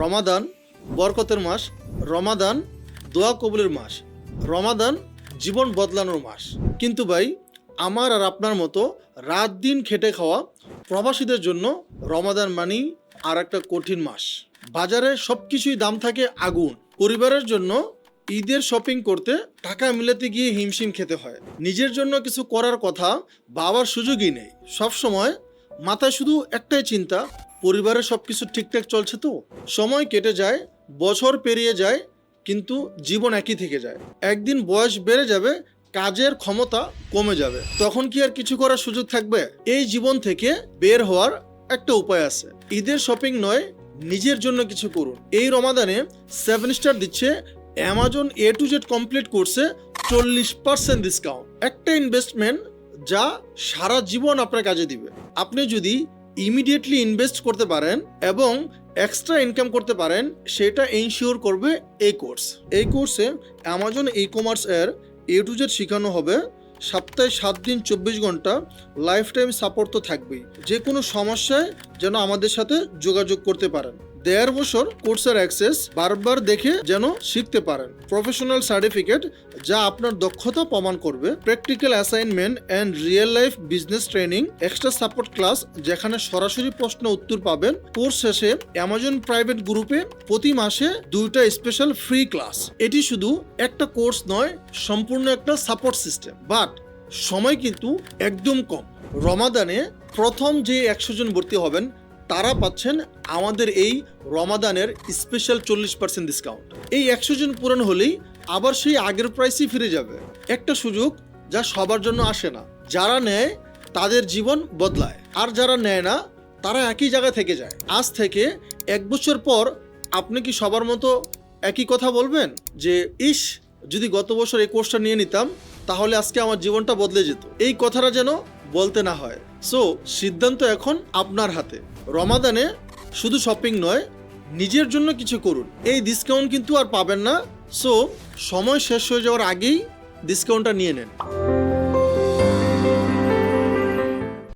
রমাদান, বরকতের মাস, রমাদান, দোয়া কবুলের মাস, রমাদান, জীবন বদলানোর মাস। কিন্তু ভাই, আমার আর আপনার মতো রাত দিন খেটে খাওয়া প্রবাসীদের জন্য রমাদান মানেই আর একটা কঠিন মাস। বাজারে সব কিছুই দাম থাকে আগুন। পরিবারের জন্য ঈদের শপিং করতে টাকা মিলাতে গিয়ে হিমশিম খেতে হয়। নিজের জন্য কিছু করার কথা বাবার সুযোগই নেই। সব সময় মাথায় শুধু একটাই চিন্তা পরিবারের সব কিছু ঠিকঠাক চলছে তো? সময় কেটে যায়, বছর পেরিয়ে যায়, কিন্তু জীবন একই থেকে যায়। একদিন বয়স বেড়ে যাবে, কাজের ক্ষমতা কমে যাবে। তখন কি আর কিছু করার সুযোগ থাকবে? এই জীবন থেকে বের হওয়ার একটা উপায় আছে। ঈদের শপিং নয়, নিজের জন্য কিছু করুন। এই রমাদানে সেভেন স্টার দিচ্ছে Amazon A to Z complete কোর্সে চল্লিশ পার্সেন্ট ডিসকাউন্ট একটা ইনভেস্টমেন্ট যা সারা জীবন আপনার কাজে দিবে। আপনি যদি ইমিডিয়েটলি ইনভেস্ট করতে পারেন এবং এক্সট্রা ইনকাম করতে পারেন, সেটা ইনশিওর করবে এই কোর্স এই কোর্সে অ্যামাজন ই কমার্স এর জেড শেখানো হবে। সপ্তাহে সাত দিন, চব্বিশ ঘণ্টা লাইফ টাইম সাপোর্ট তো থাকবেই। যে কোনো সমস্যায় যেন আমাদের সাথে যোগাযোগ করতে পারেন। দেড় বছর কোর্সের অ্যাক্সেস বারবার দেখে যেন শিখতে পারেন। প্রফেশনাল সার্টিফিকেট যা আপনার দক্ষতা প্রমাণ করবে। Practical assignment and real life business training extra support class যেখানে সরাসরি প্রশ্ন উত্তর পাবেন। কোর্স শেষে অ্যামাজন প্রাইভেট গ্রুপে প্রতি মাসে দুইটা স্পেশাল ফ্রি ক্লাস এটি শুধু একটা কোর্স নয়, সম্পূর্ণ একটা সাপোর্ট সিস্টেম বাট সময় কিন্তু একদম কম। রমাদানে প্রথম যে একশো জন ভর্তি হবেন তারা পাচ্ছেন আমাদের এই রমাদানের স্পেশাল চল্লিশ পার্সেন্ট ডিসকাউন্ট এই একশো জন পূরণ হলেই আবার সেই আগের প্রাইসই ফিরে যাবে। একটা সুযোগ যা সবার জন্য আসে না। যারা নেয়, তাদের জীবন বদলায়। আর যারা নেয় না, তারা একই জায়গায় থেকে যায়। আজ থেকে এক বছর পর আপনি কি সবার মতো একই কথা বলবেন? যে, ইস, যদি গত বছর এই কোর্সটা নিয়ে নিতাম, তাহলে আজকে আমার জীবনটা বদলে যেত। এই কথাটা যেন বলতে না হয়। সো সিদ্ধান্ত এখন আপনার হাতে। রমাদানে শুধু শপিং নয়, নিজের জন্য কিছু করুন। এই ডিসকাউন্ট কিন্তু আর পাবেন না। সো সময় শেষ হয়ে যাওয়ার আগেই ডিসকাউন্টটা নিয়ে নেন।